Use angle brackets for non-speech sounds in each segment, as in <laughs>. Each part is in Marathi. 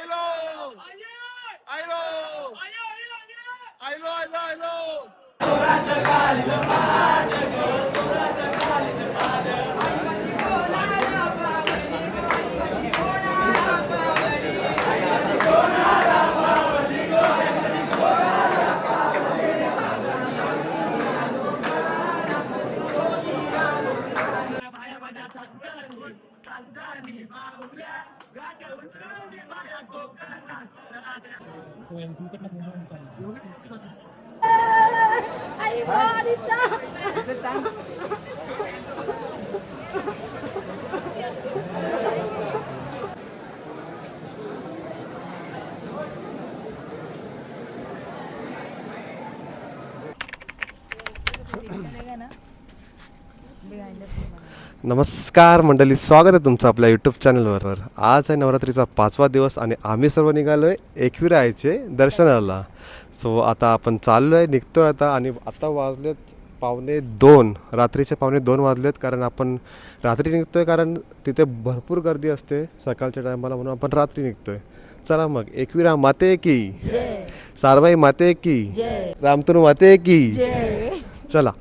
आयलो आयलो आयलो आयलो आयलो आई बारीचा नमस्कार मंडळी स्वागत आहे तुमचं आपल्या यूट्यूब चॅनलवर आज आहे नवरात्रीचा पाचवा दिवस आणि आम्ही सर्व निघालो आहे एकविरायचे दर्शनाला. सो आता आपण चाललो आहे निघतो आहे आता आणि आता वाजलेत पावणे दोन. रात्रीचे पावणे दोन वाजलेत कारण आपण रात्री निघतो आहे कारण तिथे भरपूर गर्दी असते सकाळच्या टायमाला म्हणून आपण रात्री निघतो आहे चला मग एकविरा माते की. सारबाई माते की. रामतनू माते की. चला.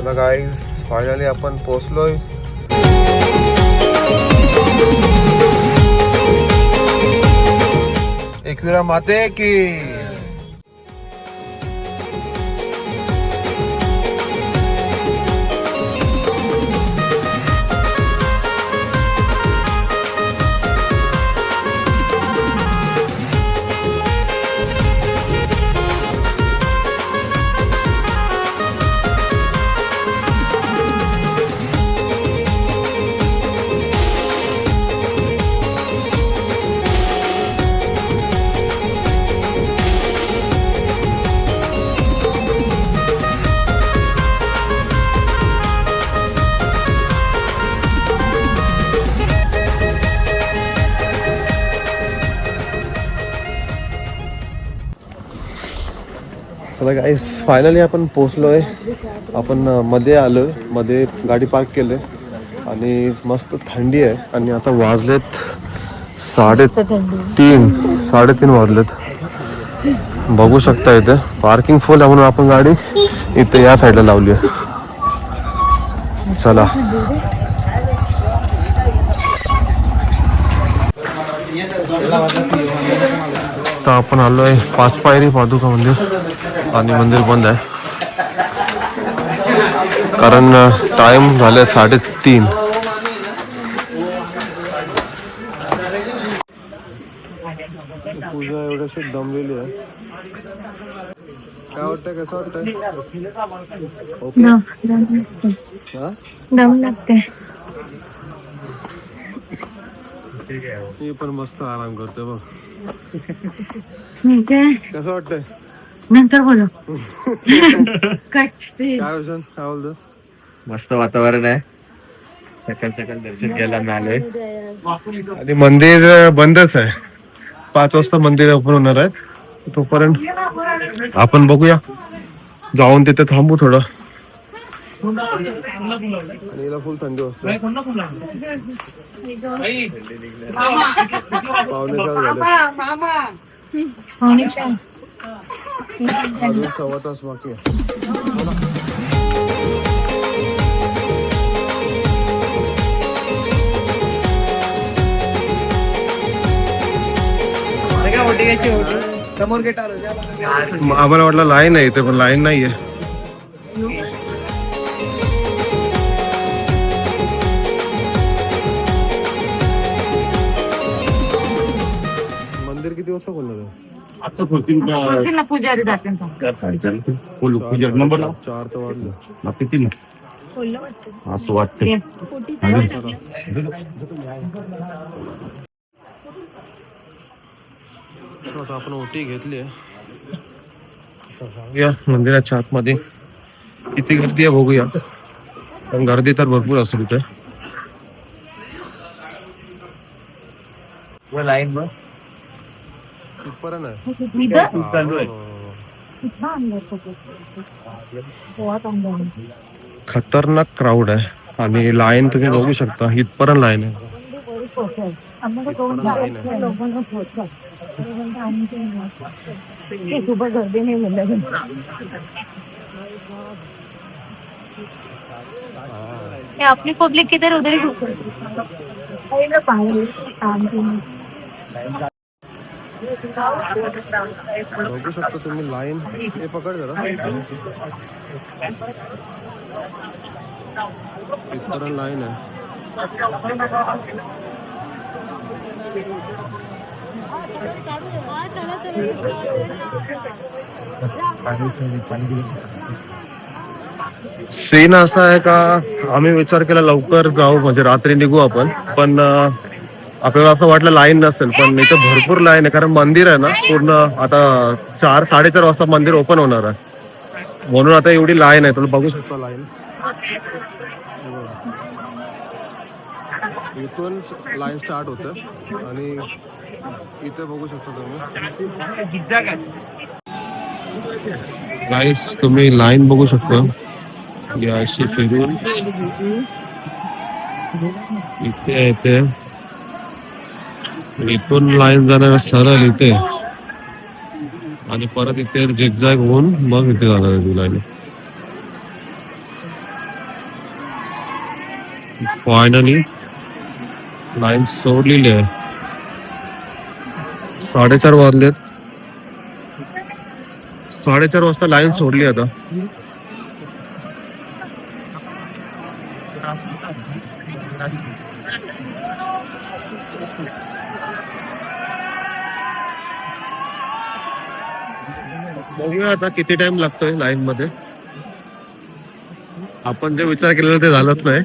चला गाईज फायनली आपण पोचलोय एकविरा माते की. गाईस फायनली आपण पोचलो आहे आपण मध्ये आलो आहे मध्ये गाडी पार्क केले आणि मस्त थंडी आहे. आणि आता वाजलेत साडे तीन साडेतीन वाजलेत. बघू शकता इथे. पार्किंग फुल आहे म्हणून आपण गाडी इथे या साईडला लावली आहे. चला. तर आपण आलो आहे पाच पायरी पादुका मंदिर. आणि मंदिर बंद आहे. कारण टाइम झाले साडेतीन. पूजा एवढ्याशी दमलेली आहे. काय वाटतंय कसं वाटतंय? ओके. हा? दम लागते मी पण मस्त आराम करतोय बघ. कसं वाटतंय? नंतर बोलू. <laughs> कट प्लीज काय काय बोलतोस मस्त वातावरण आहे. सकाळ सकाळ दर्शन घ्यायला मिळालंय. आणि मंदिर बंदच आहे. पाच वाजता मंदिर ओपन होणार आहे तोपर्यंत आपण बघूया. जाऊन तिथे थांबू थोडं. आणि हिला फुल थंडी वाजते. पावणे चार झाले पाहुणे चार अजून सव्वा तास बाकी आहे म- आम्हाला वाटलं लाईन आहे इथे पण लाईन नाहीये मंदिर किती वाजता खोलणार आहे आता होतील बोलतील ना. पुजारी जाते पूजा नंबर लाव. चार तर वाजले. किती ना असं वाटतं. आता आपण ओटी घेतली मंदिराच्या आतमध्ये. किती गर्दी आहे बघूया. पण गर्दी तर भरपूर असेल इथे. लाईन बघ सुपर है ना? इधर? സൂപ്പർ ആണ് खतरनाक क्राऊड आहे आणि लाईन तुम्ही बघू शकता इथपर्यंत लाइन आहे. अपनी पब्लिक किधर उधर ही? बघू शकता तुम्ही लाईन हे पकड जरा. इथपर्यंत लाईन आहे. सीन असा आहे का आम्ही विचार केला लवकर जाऊ म्हणजे रात्री निघू आपण. पण आपल्याला असं वाटलं लाईन नसेल पण इथं भरपूर लाईन आहे. कारण मंदिर आहे ना पूर्ण आता चार साडेचार वाजता मंदिर ओपन होणार आहे. म्हणून आता एवढी लाईन आहे. तुम्ही बघू शकता लाईन इथून लाईन स्टार्ट होतं. आणि इथे बघू शकता तुम्ही. गाईस तुम्ही लाईन बघू शकता. या अशी फिरून. इथे येते इथून लाईन जाणार सरळ इथे. आणि परत इथे झिगझॅग होऊन मग इथे जाणार आहे लाईन फायनली लाईन सोडलेली आहे. साडेचार वाजलेत. साडेचार वाजता लाईन सोडली आता. आता किती टाइम लागतोय लाईन मध्ये? आपण जे विचार केलेला ते झालंच नाही.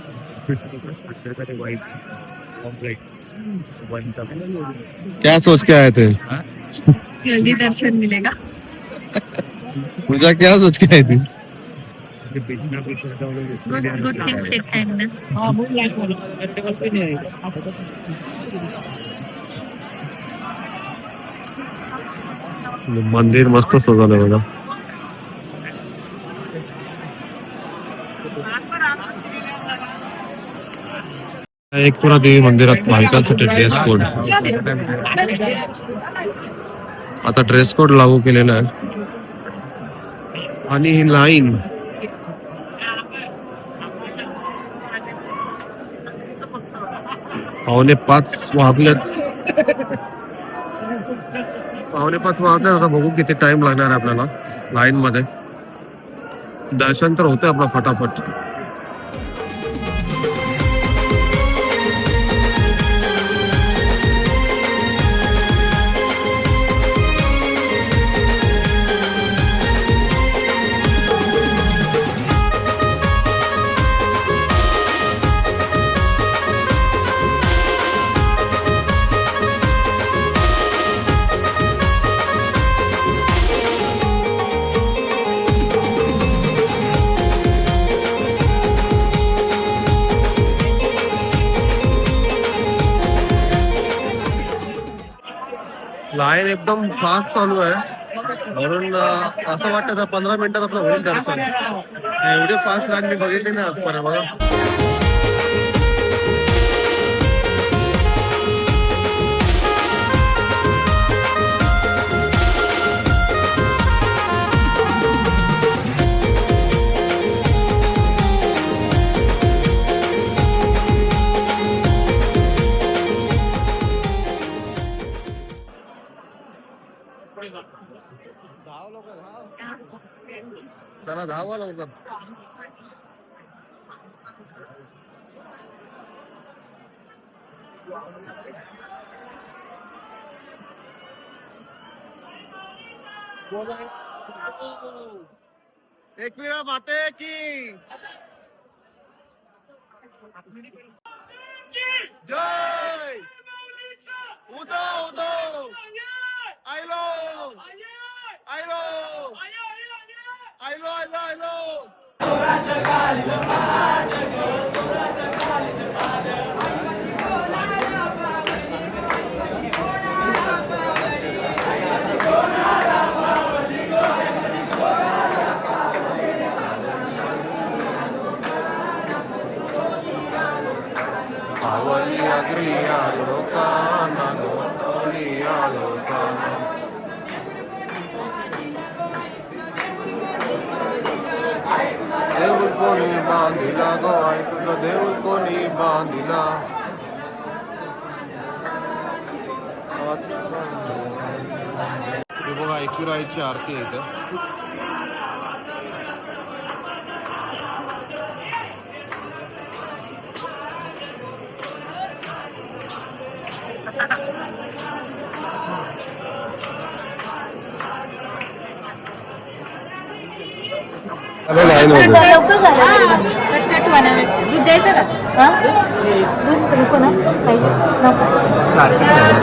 क्या सोच के आए थे? जल्दी दर्शन मिलेगा। पूजा क्या सोच के आई थी? मंदिर मस्त सजवलं बघा. एकपुरा देवी मंदिरात बायकांसाठी ड्रेस कोड आता ड्रेस कोड लागू केलेला आहे. आणि ही लाईन पावणे पाच वाजल्यात पावणे पाच वाजल्यात आता बघू किती टाइम लागणार आहे आपल्याला लाईन मध्ये. दर्शन तर होतं आपलं फटाफट. लाईन एकदम फास्ट चालू आहे. म्हणून असं वाटतं पंधरा मिनिटात आपलं होईल दर्शन. एवढी फास्ट लाईन मी बघितली नाही आजपर्यंत. बघा चला धावा लवकर. एकविरा माते की. जय. उदो उदो. आयलो. आयलो. आयलो आयलो आयलो Agria, आई तुझा देऊळ कोणी बांधिला हे बघा एकविराईची आरती आहे इथं लाईन मध्ये लवकर झालं बनवलं दूध द्यायचं का? हा? दूध नको ना पाहिजे नको.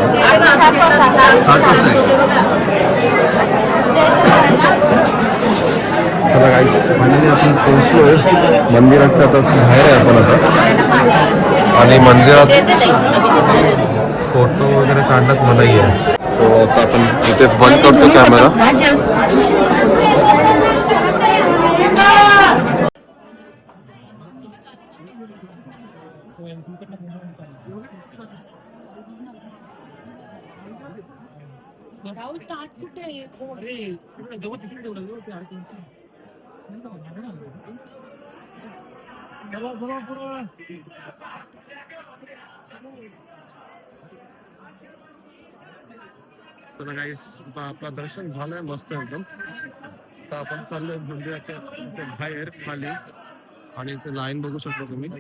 चला गाईस फायनली आपण पोहोचलोय. मंदिराच्या आता बाहेर आहे आपण आता. आणि मंदिरात फ़ोटो वगैरे काढण्यात मनाई आहे. सो आता आपण इथेच बंद करतो कॅमेरा चला आता आपलं दर्शन झालंय मस्त एकदम. आता आपण चाललोय मंदिराच्या बाहेर खाली. आणि इथे लाईन बघू शकता तुम्ही.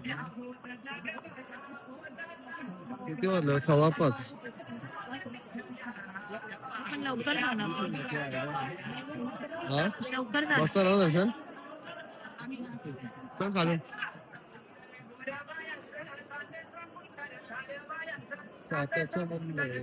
किती वाजलं? सव्वा पाच. लवकर जाणार हा लवकर मस्त झालं ना दर्शन चल खाली साताचं मंदिर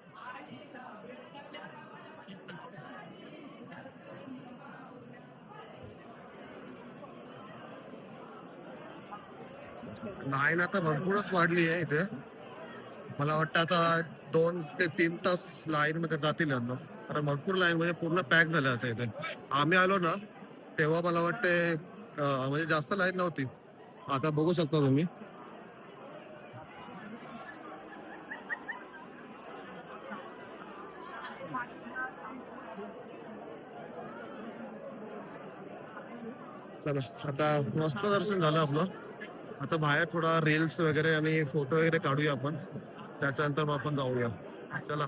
अरे लाईन आता भरपूरच वाढली आहे इथे. मला वाटतं आता दोन ते तीन तास लाईन मध्ये जातील कारण भरपूर लाईन म्हणजे पूर्ण पॅक झालं आता इथे. आम्ही आलो ना तेव्हा मला वाटते म्हणजे जास्त लाईन नव्हती. आता बघू शकता तुम्ही. चला आता मस्त दर्शन झालं आपलं. आता बाहेर थोडा रील्स वगैरे आणि फोटो वगैरे काढूया आपण. त्याच्यानंतर मग आपण जाऊया. चला.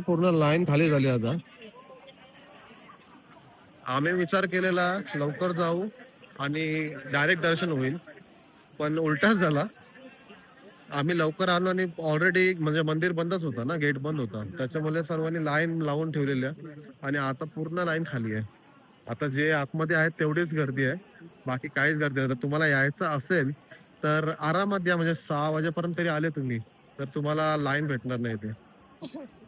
पूर्ण लाईन खाली झाली आता. आम्ही विचार केलेला लवकर जाऊ आणि डायरेक्ट दर्शन होईल. पण उलटाच झाला. आम्ही लवकर आलो आणि ऑलरेडी म्हणजे मंदिर बंदच होतं ना गेट बंद होता. त्याच्यामुळे सर्वांनी लाईन लावून ठेवलेल्या आणि आता पूर्ण लाईन खाली आहे. आता जे आतमध्ये आहेत तेवढीच गर्दी आहे. बाकी काहीच गर्दी नाही. तुम्हाला यायचं असेल तर आरामात या. म्हणजे सहा वाजेपर्यंत तरी आले तुम्ही. तर तुम्हाला लाईन भेटणार नाही ते <laughs>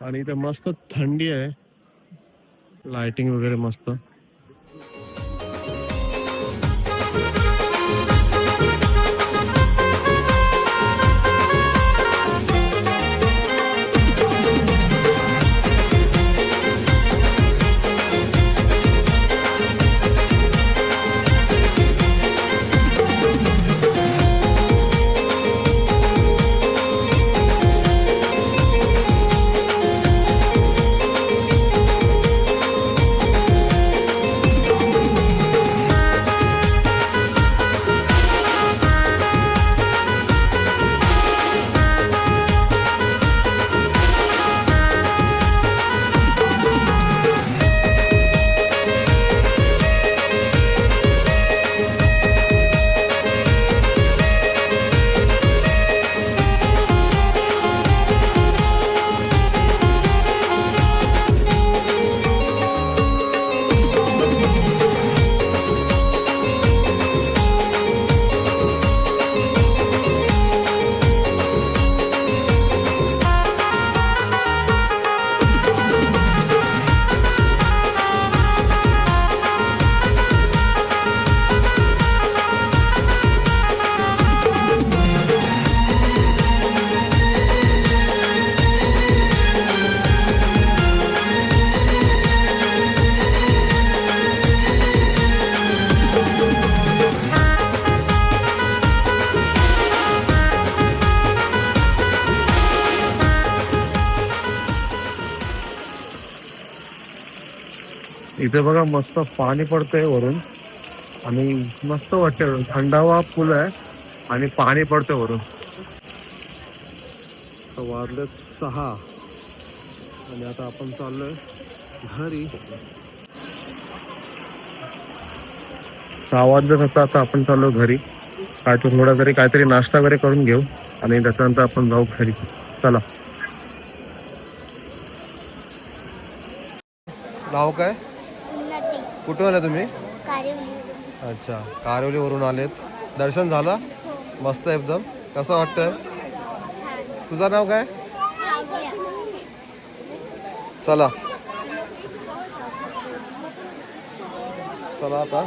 आणि इथे मस्त थंडी आहे. लाइटिंग वगैरे मस्त. इथे बघा मस्त पाणी पडतंय वरून. आणि मस्त वाटतं थंडावा पूल आहे आणि पाणी पडतंय वरून. वाजले सहा. आणि आता आपण चाललोय घरी. सहा वाजले आता आता आपण चाललो घरी. काय तो थोडा तरी काहीतरी नाश्ता वगैरे करून घेऊ आणि त्याच्यानंतर आपण जाऊ घरी. चला. नाव काय? कुठून आला तुम्ही? अच्छा कारिवलीवरून आलेत. दर्शन झालं? मस्त एकदम. कसं वाटतंय? तुझं नाव काय? चला. चला आता.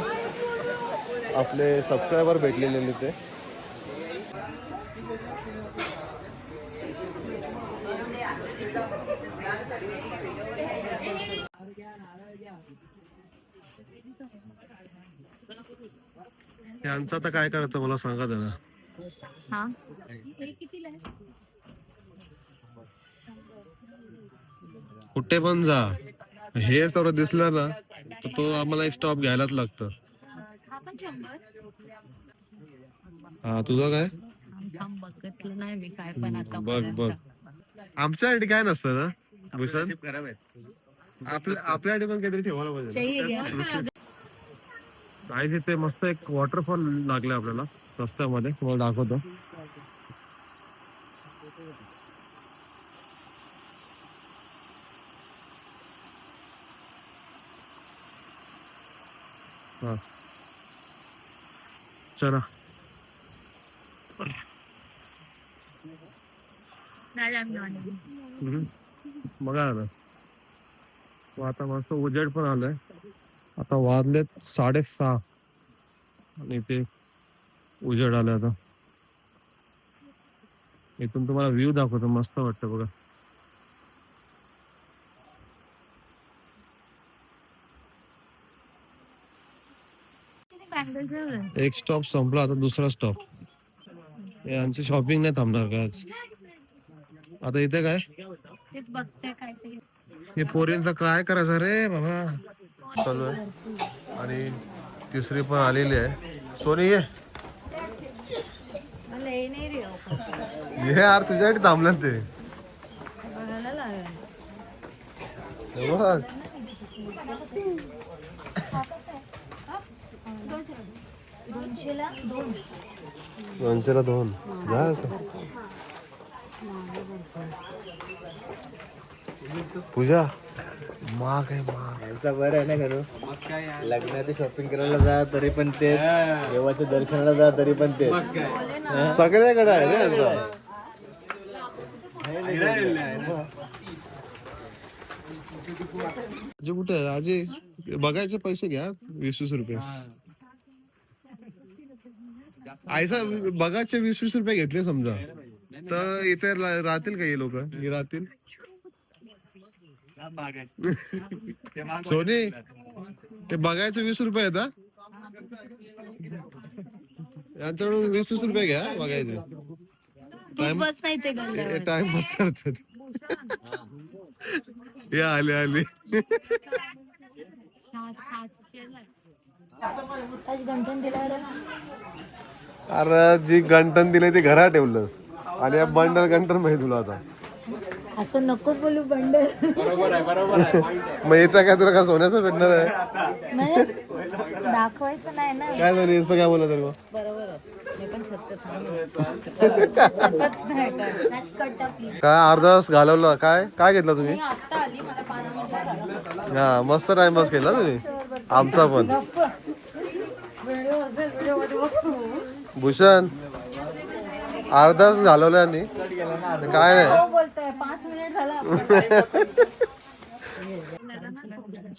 आपले सबस्क्रायबर भेटलेले ते यांचं आता काय करायचं मला सांगा जरा. हा? हे कुठे पण जा. हे सर्व दिसलं ना तर तो आम्हाला एक स्टॉप घ्यायलाच लागतं. हा हा तुझं काय? थांब बघितलं नाही मी काय पण आता बघ बघ. आमच्यासाठी काय नसतं ना भूषण? आपल्या आपल्यासाठी पण काहीतरी ठेवायला पाहिजे चाहिए क्या? तिथे मस्त एक वॉटरफॉल लागले आपल्याला रस्त्यामध्ये. तुम्हाला दाखवतो. हा. चला. बघा ना आता मस्त उजेड पण आलाय. आता वाजलेत साडेसहा. आणि ते उजेड आलाय आता. इथून तुम्हाला व्ह्यू दाखवतो मस्त वाटतं बघा. एक स्टॉप संपला आता दुसरा स्टॉप. यांची शॉपिंग नाही थांबणार काय आज? आता इथे काय? हे पोरींचं काय करायचं रे बाबा? चालू आहे. आणि तिसरी पण आलेली आहे. सोनी ये. हे. ये यार तुझ्यासाठी थांबलं ते. दोनशेला दोन. जा. पूजा महाग आहे महाग यांचा बरं आहे ना करू लग्नाची शॉपिंग करायला जा तरी पण ते. देवाच्या दर्शनाला जा तरी पण ते. सगळ्याकडे आहे रे यांचा. आजी कुठे आहे? आजी बघायचे पैसे घ्या वीस वीस रुपये. आयसा बघायचे वीस वीस रुपये घेतले समजा. तर इथे राहतील का हे लोक? राहतील? <laughs> सोनी ते बघायचे वीस रुपये आहेत? यांच्याकडून वीस वीस रुपये घ्या बघायचे तू बस नाही ते गल्ल्यावर टाइम पास करतात. या आले आले. <laughs> अरे जी गंटन दिले ते घरात ठेवलंस. आणि या बंडल गंटन माहिती तुला आता. असं नकोच बोलू बंडल. मग इथं काय तुला काय सोन्याचं भेटणार आहे? म्हणजे दाखवायचं नाही ना. काय इसं काय बोला तर मग? बरोबर आहे. मी पण स्वतः थांबले. <laughs> नाही कट्टा प्लीज काय अर्धा तास घालवला? काय काय घेतलं तुम्ही? मी आत्ता आली मला पाच मिनिटं झाला. हा मस्त टाइमपास केला तुम्ही. आमचा पण. व्हिडिओ असेल व्हिडिओमध्ये बघतो. भूषण. अर्धा तास घालवला आणि काय नाही. हो बोलतोय. पाच मिनिट झाला आपला.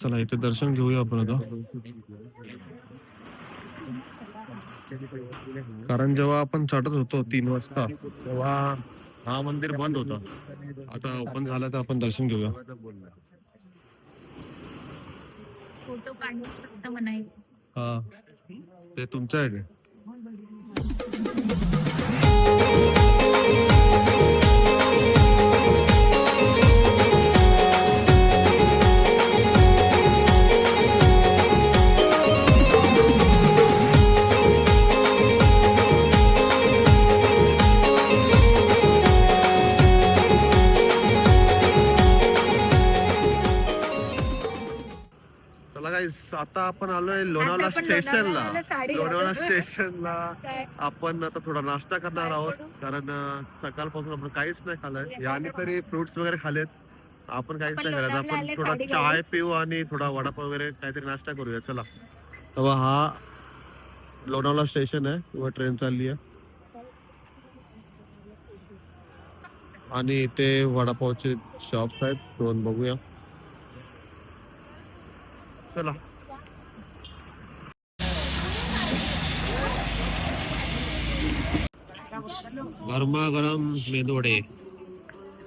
चला इथे दर्शन घेऊया आपण आता. कारण जेव्हा आपण चढत होतो तीन वाजता तेव्हा हा मंदिर बंद होता. आता ओपन झालं तर आपण दर्शन घेऊया. फोटो हा. ते तुमचं आहे ते. गाईस आता आपण आलोय लोणावळा स्टेशनला. लोणावळा. स्टेशनला? आपण आता थोडा नाश्ता करणार आहोत कारण सकाळपासून आपण काहीच नाही खाल्लंय याने तरी फ्रुट्स वगैरे खाल्लेत आपण काहीच नाही खाल्लं. आपण थोडा चाय. पिऊ आणि थोडा वडापाव वगैरे काहीतरी नाश्ता करूया. चला. तेव्हा हा लोणावळा स्टेशन आहे. व ट्रेन चालली आहे. आणि इथे वडापावचे शॉप्स आहेत. दोन बघूया. चला. गरमा गरम मेदू वडे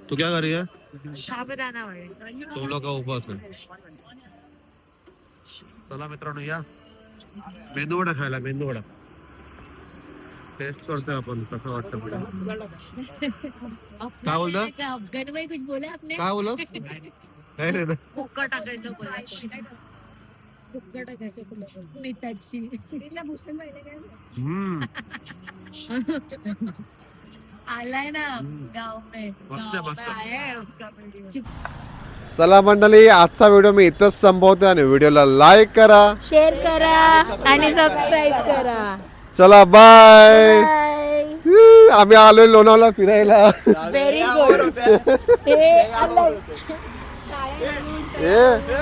तू क्या कर रही है? वडे. तुम लोग का उपवास है. चला मित्रांनो या. मेंदू वडा खायला मेंदू वडा टेस्ट करतोय आपण कसं वाटतं पुढे काय बोलता? कुछ बोले आपने काय नाही टाकायचं बोलायचं. बुक्का टाकायचं तुला मिठाची हम्म. आलाय ना गाव में. मस्त आहे, गाव मस्त. में आया है उसका वीडियो चला मंडळी आजचा व्हिडिओ मी इथंच संपवतोय आणि व्हिडिओला लाईक करा. शेअर करा आणि सबस्क्राईब करा. चला बाय आम्ही आलोय लोणावळा फिरायला. व्हेरी गुड <laughs> हे. ए